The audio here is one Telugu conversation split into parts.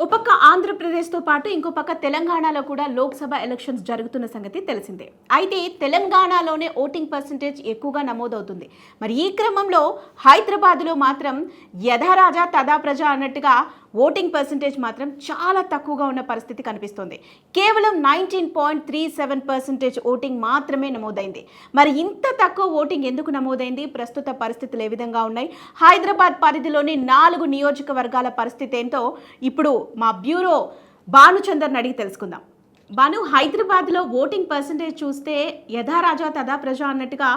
ఓ పక్క ఆంధ్రప్రదేశ్తో పాటు ఇంకో పక్క తెలంగాణలో కూడా లోక్సభ ఎలక్షన్స్ జరుగుతున్న సంగతి తెలిసిందే. అయితే తెలంగాణలోనే ఓటింగ్ పర్సంటేజ్ ఎక్కువగా నమోదవుతుంది. మరి ఈ క్రమంలో హైదరాబాద్లో మాత్రం యథారాజా తదా ప్రజ అన్నట్టుగా ఓటింగ్ పర్సంటేజ్ మాత్రం చాలా తక్కువగా ఉన్న పరిస్థితి కనిపిస్తోంది. కేవలం nineteen point three seven percentage voting మాత్రమే నమోదైంది. మరి ఇంత తక్కువ ఓటింగ్ ఎందుకు నమోదైంది? ప్రస్తుత పరిస్థితులు ఏ విధంగా ఉన్నాయి? హైదరాబాద్ పరిధిలోని నాలుగు నియోజకవర్గాల పరిస్థితి ఏంటో ఇప్పుడు మా బ్యూరో భానుచందర్ని అడిగి తెలుసుకుందాం. భాను హైదరాబాద్లో ఓటింగ్ పర్సంటేజ్ చూస్తే యథారాజా తదా ప్రజ అన్నట్టుగా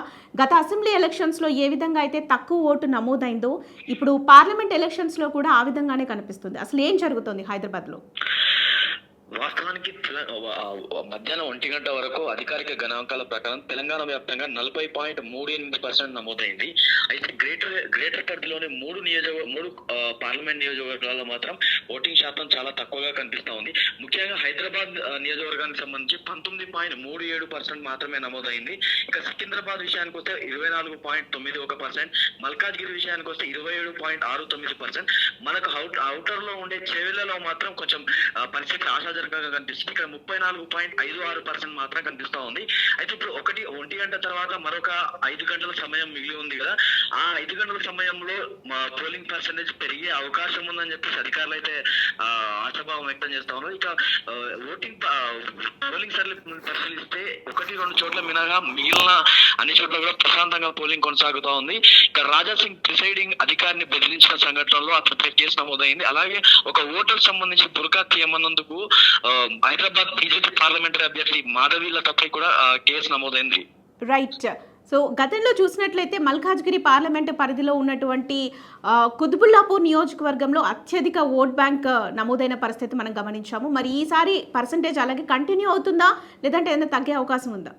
గత అసెంబ్లీ ఎలక్షన్స్లో ఏ విధంగా అయితే తక్కువ ఓటు నమోదైందో ఇప్పుడు పార్లమెంట్ ఎలక్షన్స్లో కూడా ఆ విధంగానే కనిపిస్తుంది. అసలు ఏం జరుగుతుంది హైదరాబాద్లో? వాస్తవానికి తెల- మధ్యాహ్నం ఒంటి గంట వరకు అధికారిక గణాంకాల ప్రకారం తెలంగాణ వ్యాప్తంగా నలభై పాయింట్ మూడు ఎనిమిది పర్సెంట్ నమోదైంది. అయితే గ్రేటర్ గ్రేటర్ పరిధిలోని మూడు నియోజక మూడు పార్లమెంట్ నియోజకవర్గాల్లో మాత్రం ఓటింగ్ శాతం చాలా తక్కువగా కనిపిస్తా ఉంది. ముఖ్యంగా హైదరాబాద్ నియోజకవర్గానికి సంబంధించి పంతొమ్మిది పాయింట్ మూడు ఏడు పర్సెంట్ మాత్రమే నమోదైంది. ఇక సికింద్రాబాద్ విషయానికి వస్తే ఇరవై నాలుగు పాయింట్ తొమ్మిది ఒక పర్సెంట్. మల్కాజ్గిరి విషయానికి వస్తే ఇరవై ఏడు పాయింట్ ఆరు తొమ్మిది పర్సెంట్. మనకు అవుట్ అవుటర్లో ఉండే చెవిలలో మాత్రం కొంచెం పరిస్థితి పరిస్థితి ఆశాజనకంగా కనిపిస్తుంది. ఇక్కడ ముప్పై నాలుగు పాయింట్ ఐదు ఆరు పర్సెంట్ మాత్రం కనిపిస్తూ ఉంది. అయితే ఇప్పుడు ఒకటి ఒంటి గంట తర్వాత మరొక ఐదు గంటల సమయం మిగిలి ఉంది. కూడా ఆ ఐదు గంటల సమయంలో మా పోలింగ్ పర్సెంటేజ్ పెరిగే అవకాశం ఉందని చెప్పేసి అధికారులు అయితే ఆశాభావం వ్యక్తం చేస్తా ఉన్నారు. ఇక ఓటింగ్ పోలింగ్ సర్లీ పరిశీలిస్తే ఒకటి రెండు చోట్ల మినగా మిగిలిన అన్ని చోట్ల కూడా ప్రశాంతంగా పోలింగ్ కొనసాగుతా ఉంది. ఇక రాజా సింగ్ ప్రిసైడింగ్ అధికారిని బెదిరించిన సంఘటనలో అతనిపై కేసు నమోదైంది. అలాగే ఒక ఓటర్ సంబంధించి బురకా తీయమన్నందుకు హైదరాబాద్ బీజేపీ పార్లమెంటరీ అభ్యర్థి మాధవి లతపై కూడా కేసు నమోదైంది. రైట్. సో గతంలో చూసినట్లయితే మల్కాజ్గిరి పార్లమెంట్ పరిధిలో ఉన్నటువంటి కుద్బుల్లాపూర్ కుతుబుల్లాపూర్ నియోజకవర్గంలో అత్యధిక ఓట్ బ్యాంక్ నమోదైన పరిస్థితి మనం గమనించాము. మరి ఈసారి పర్సంటేజ్ అలాగే కంటిన్యూ అవుతుందా? లేదంటే ఏదైనా తగ్గే అవకాశం ఉందా?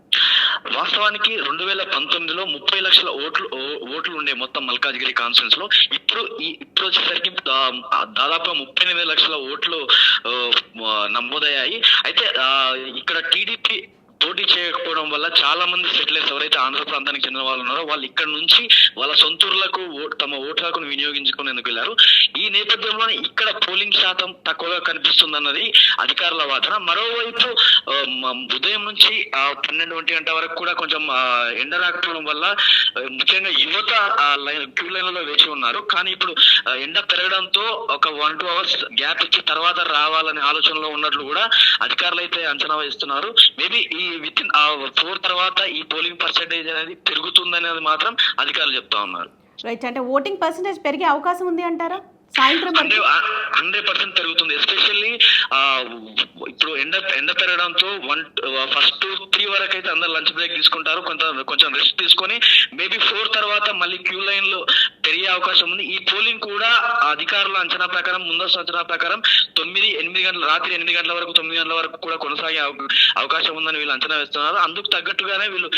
వాస్తవానికి రెండు వేల పంతొమ్మిదిలో ముప్పై లక్షల ఓట్లు ఓట్లు ఉండే మొత్తం మల్కాజ్గిరి కాన్ఫరెన్స్లో ఇప్పుడు ఇప్పుడు వచ్చేసరికి దాదాపు ముప్పై ఎనిమిది లక్షల ఓట్లు నమోదయ్యాయి. అయితే ఇక్కడ టీడీపీ పోటీ చేయకపోవడం వల్ల చాలా మంది సెటిలర్స్ ఎవరైతే ఆంధ్ర ప్రాంతానికి చెందిన వాళ్ళు ఉన్నారో వాళ్ళు ఇక్కడ నుంచి వాళ్ళ సొంతూర్లకు ఓ- తమ ఓటు హక్కును వినియోగించుకునేందుకు వెళ్ళారు? ఈ నేపథ్యంలో ఇక్కడ పోలింగ్ శాతం తక్కువగా కనిపిస్తుందన్నది అధికారుల వాదన. మరోవైపు ఉదయం నుంచి పన్నెండు ఒంటి గంట వరకు కూడా కొంచెం ఎండ రాకపోవడం వల్ల ముఖ్యంగా యువత ఆ, లైన్ క్యూ లైన్లలో వేచి ఉన్నారు. కానీ ఇప్పుడు ఎండ పెరగడంతో ఒక వన్ టూ అవర్స్ గ్యాప్ ఇచ్చి తర్వాత రావాలనే ఆలోచనలో ఉన్నట్లు కూడా అధికారులు అయితే అంచనా వేస్తున్నారు. మేబీ ఈ విత్ ఇన్ ఫోర్ తర్వాత ఈ పోలింగ్ పర్సెంటేజ్ అనేది పెరుగుతుందనేది మాత్రం అధికారులు చెప్తా ఉన్నారు. రైట్ అంటే ఓటింగ్ పర్సంటేజ్ పెరిగే అవకాశం ఉంది అంటారా? సాయంత్రం హండ్రెడ్ పర్సెంట్ పెరుగుతుంది. ఎస్పెషల్లీ ఇప్పుడు ఎండ ఎండ పెరగడంతో వన్ ఫస్ట్ త్రీ వరకు అయితే అందరు లంచ్ బ్రేక్ తీసుకుంటారు. కొంత కొంచెం రెస్ట్ తీసుకొని మేబీ ఫోర్ తర్వాత మళ్ళీ క్యూ లైన్లో పెరిగే అవకాశం ఉంది. ఈ పోలింగ్ కూడా అధికారుల అంచనా ప్రకారం ముందస్తు అంచనా ప్రకారం తొమ్మిది ఎనిమిది గంటల రాత్రి ఎనిమిది గంటల వరకు తొమ్మిది గంటల వరకు కూడా కొనసాగే అవ- అవకాశం ఉందని వీళ్ళు అంచనా వేస్తున్నారు. అందుకు తగ్గట్టుగానే వీళ్ళు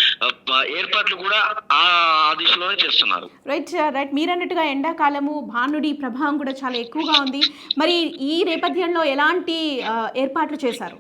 ఏర్పాట్లు కూడా ఆ ఆ దిశలోనే చేస్తున్నారు. రైట్ రైట్ మీరు అన్నట్టుగా ఎండాకాలము భానుడి ప్రభావం కూడా చాలా ఎక్కువగా ఉంది. మరి ఈ నేపథ్యంలో ఎలాంటి ఏర్పాట్లు చేశారు?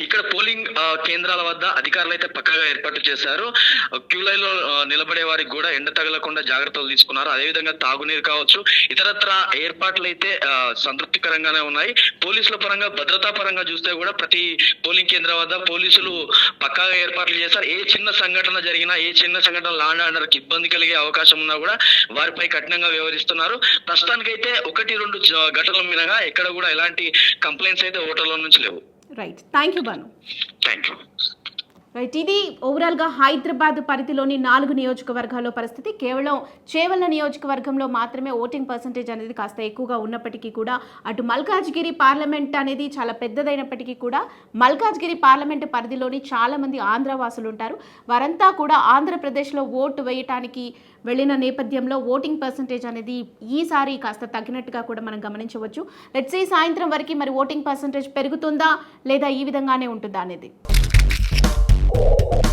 ఇక్కడ పోలింగ్ కేంద్రాల వద్ద అధికారులు అయితే పక్కగా ఏర్పాటు చేశారు. క్యూ లైన్లో నిలబడే వారికి కూడా ఎండ తగలకుండా జాగ్రత్తలు తీసుకున్నారు. అదేవిధంగా తాగునీరు కావచ్చు ఇతరత్ర ఏర్పాట్లు అయితే సంతృప్తికరంగానే ఉన్నాయి. పోలీసుల పరంగా భద్రతా పరంగా చూస్తే కూడా ప్రతి పోలింగ్ కేంద్రం వద్ద పోలీసులు పక్కాగా ఏర్పాట్లు చేశారు. ఏ చిన్న సంఘటన జరిగినా ఏ చిన్న సంఘటన లాండ్ ఆర్డర్కి ఇబ్బంది కలిగే అవకాశం ఉన్నా కూడా వారిపై కఠినంగా వ్యవహరిస్తున్నారు. ప్రస్తుతానికైతే ఒకటి రెండు చ- ఘటనలు మినగా ఎక్కడ కూడా ఎలాంటి కంప్లైంట్స్ అయితే ఓటర్ల నుంచి లేవు. Right. Thank you, Banu. Thank you. Right ఇది ఓవరాల్గా హైదరాబాద్ పరిధిలోని నాలుగు నియోజకవర్గాల్లో పరిస్థితి. కేవలం చేవల నియోజకవర్గంలో మాత్రమే ఓటింగ్ పర్సంటేజ్ అనేది కాస్త ఎక్కువగా ఉన్నప్పటికీ కూడా అటు మల్కాజ్గిరి పార్లమెంట్ అనేది చాలా పెద్దదైనప్పటికీ కూడా మల్కాజ్గిరి పార్లమెంట్ పరిధిలోని చాలామంది ఆంధ్రవాసులు ఉంటారు వారంతా కూడా ఆంధ్రప్రదేశ్లో ఓటు వేయటానికి వెళ్ళిన నేపథ్యంలో ఓటింగ్ పర్సంటేజ్ అనేది ఈసారి కాస్త తగ్గినట్టుగా కూడా మనం గమనించవచ్చు. లెట్స్ ఈ సాయంత్రం వరకు మరి ఓటింగ్ పర్సంటేజ్ పెరుగుతుందా లేదా ఈ విధంగానే ఉంటుందా అనేది. Oh.